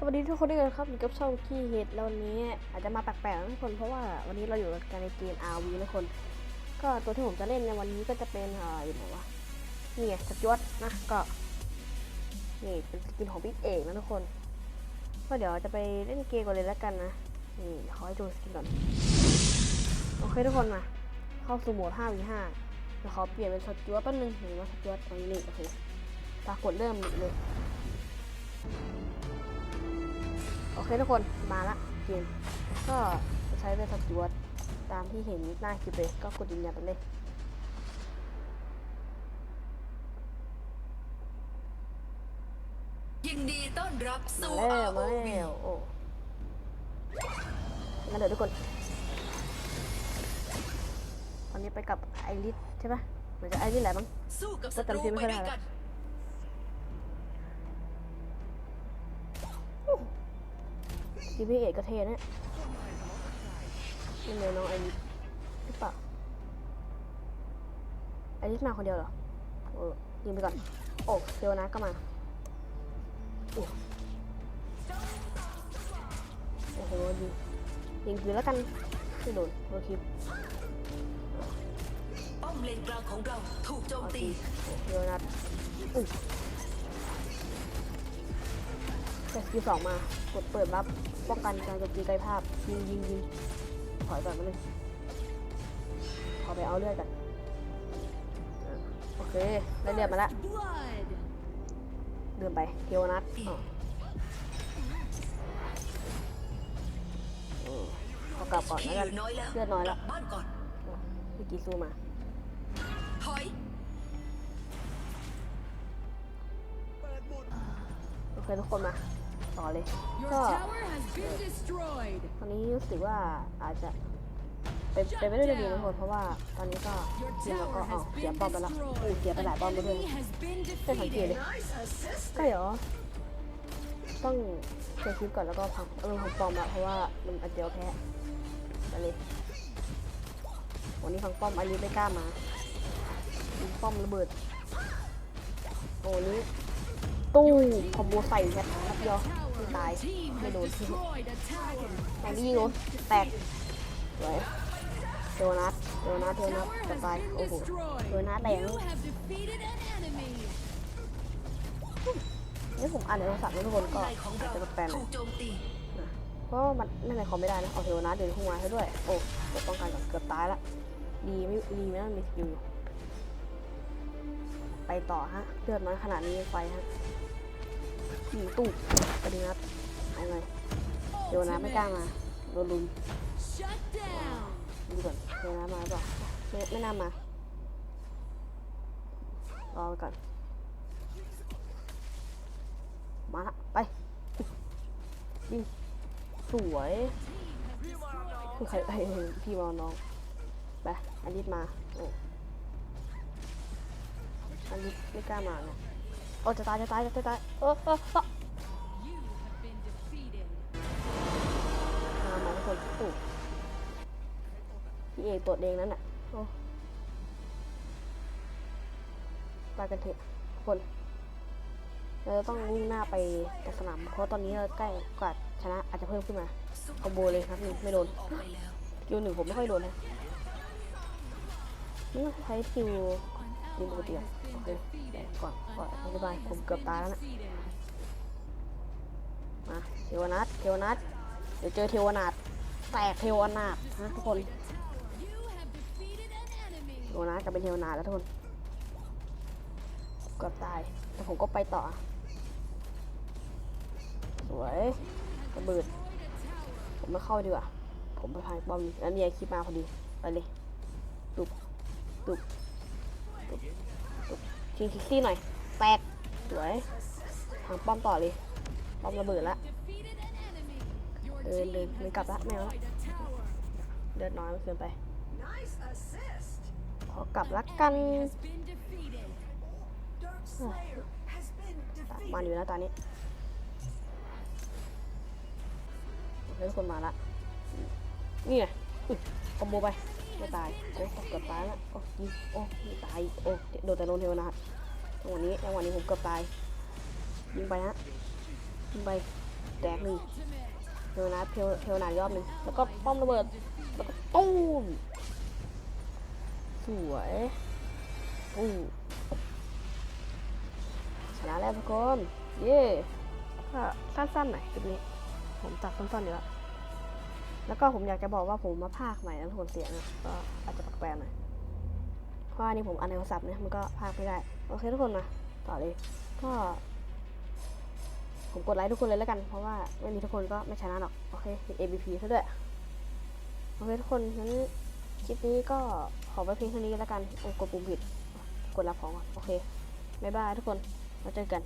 สวัสดีทุกคนด้วยกันครับอยู่กับช่องขี้เห็ดแล้ววันนี้ อาจจะมาแปลกๆนะทุกคนเพราะว่าวันนี้เราอยู่กันในเกม RV นะคน ก็ตัวที่ผมจะเล่นในวันนี้ก็จะเป็นเอ่ออยู่ไหนวะนี่สจวตนะก็นี่เป็นสกินของพี่เอกนะทุกคนก็เดี๋ยวจะไปเล่นเกมกันเลยแล้วกันนะนี่ขอให้ดูสกินก่อนโอเคทุกคนมาเข้าสู่โหมด 5v5 เดี๋ยวขอเปลี่ยนเป็นสจวตแป๊บนึงเห็นว่าสจวตตรงนี้โอเคปรากฏเริ่มเลย โอเคทุกคนมาละเกมก็จะใช้เป็นสจวตตามที่เห็นหน้าคลิปเลยก็กดยืนยันไปเลยยินดีต้อนรับมาสู่แล้วมา ROV แล้วโอ้งั้นเดี๋ยวทุกคนตอนนี้ไปกับไอริสใช่ปะเหมือนจะไอริสแหละมั้ง สู้กับก็ศัตรูจำชื่อไม่ไปค่อยได้ด้วยละกัน ทีพี่เอกก็เทนะนี่เลยน้องไอริสหรือเปล่าไอริสมาคนเดียวเหรอเออยิงไปก่อน โอ้เทวนะก็มาอุ๊ยโอ้โหยิงยิงคืนแล้วกันไม่โดนโดนคลิปป้อมเลนกลางของเราถูกโจมเอาตีทีเทวนัดอุ้ย แต่สกิลสองมา กดเปิดรับป้องกันการโจมตีไกลภาพ ยิงยิงยิงถอยก่อนมาหนึ่งขอไปเอาเลือดกันโอเคได้เลือดมาละ Blood. เดินไปเทวนัทอ๋ออืมเอากลับก่อนแล้วกันเลือดน้อยแล้วบ้านก่อนพี่กีสู้มาถอยโอเคทุกคนมา ต่อเลย Your Oh. tower has been destroyed. ตอนนี้รู้สึกว่าอาจจะเป็นเป็นไปได้ด้วยดีนะทุกคนเพราะว่าตอนนี้ก็ Your ทีมเราก็ tower อ๋อ has เสีย been ป้อมไปแล้วอู้ destroyed. เสียไปหลายป้อม An ไปด้วย enemy has been ไม่สังเกต defeated. เลยใช่เหรอต้องเช็คคลิปก่อนแล้วก็พังเออพังปลอมละเพราะว่ามันอันเดียวแพ้ไปเลยวันนี้พังป้อมอันนี้ไม่กล้ามายิงป้อมระเบิดโอ้นี้ตู้คอมโบใส่แค่นัดเดียว Tower ไม่ ตาย of your team ไม่ has โดน destroyed a tower. แต่ไม่ยิงโดนแตกสวยเทวนัทเทวนัทเทวนัท Tower จะ has ตาย been โอ้โห destroyed. เทวนัทแรง You have defeated an enemy. นี่ผมอ่านในโทรศัพท์นะทุกคนก็ในของอาจเราจะแปลกๆหน่ถูอยกโจมตีนะเพราะว่ามันนั่นในคอมไม่ได้นะเอาเทวนัทเดินเข้ามาให้ด้วย โอ้กดป้องกันก่อนเกือบตายละดีไม่ดีไม่น่ามีสกิลอยู่ไปต่อฮะเลือดน้อยขนาดนี้ยังไปฮะ ยิงตู้กระดิ่งนัดเอาไงเทวนัทไม่กล้ามาโดนลุมดูก่อนเทวนัทมาหรือเปล่าไม่ไม่น่ามารอไปก่อนมาละไปยิสวยคือใครไอ้พี่มอน้องไปอันนี้มาโอ้อันนี้ไม่กล้ามาเนี่ย โอ้จะตายจะตายจะตายเออเออเออ You have been defeated. มามาทุกคนโอ้พี่เอกตัวจเองนั่นน่ะโอ้ไปกันเถอะทุกคนเราจะต้องวิ่งหน้าไปแต่สนามเพราะตอนนี้เราใกล้กว่าชนะอาจจะเพิ่มขึ้นมาคอมโบเลยครับนี่ไม่โดนออกไปแล้วคิวหนึ่งผมไม่ค่อยโดนนะนี่ใช้คิว An Didn't ally go there. has been Okay. defeated. ก่อนก่อน An อธิบายผมเกือบตายแล้วนะมาเทวนัทเทวนัทเดี๋ยวเจอเทวนาทแตกเทวนาทนะทุกคนเทวนาทกลายเป็นเทวนาทแล้วทุกคนเกือบตายแต่ผมก็ไปต่อ สวยระเบิดผมไม่เข้าดีกว่าผมไปพายบอมแล้วมีไอคลิปมาพอดีไปเลยตุบตุบตุบตุบ ชิงคิกซี่หน่อย แตก สวยทางป้อมต่อเลย ป้อมระเบิดละเดินเดินไม่กลับละแมวละเดินน้อยมันเสื่อนไป ขอกลับละกันมันอยู่แล้วตอนนี้เริ่คนมาละนี่ไงคอมโบไป ไม่ตาย โอ้เกือบตายละโอ้ยิงโอ้ไม่ตาย โอ้ โดนแต่โดนเทวนาจังหวะนี้จังหวะนี้ผมเกือบตาย ยิงไปฮะ ยิงไป แตกหนึ่งเทวนาเทวเทวนาอีกรอบหนึ่งแล้วก็ป้อมระเบิด แล้วก็ตู้ม สวยตู้ชนะแล้วทุกคน เย้ก็สั้นๆหน่อยคลิปนี้ ผมตัดสั้นๆอยู่แล้ว แล้วก็ผมอยากจะบอกว่าผมมาพากย์ใหม่แล้วทุกคนเสียงอะก็อาจจะแปลกๆหน่อย เพราะว่านี่ผมอันในโทรศัพท์เนี่ยมันก็พากย์ไม่ได้ โอเคทุกคนมา ต่อเลย ก็ ผมกดไลค์ทุกคนเลยแล้วกัน เพราะว่าไม่มีทุกคนก็ไม่ชนะหรอก โอเคมี ABP ซะด้วย โอเคทุกคนงั้นคลิปนี้ก็ขอไว้เพียงเท่านี้แล้วกันโอ้กดปุ่มผิด กดรับของก่อนโอเคบ๊ายบายทุกคนมาเจอกัน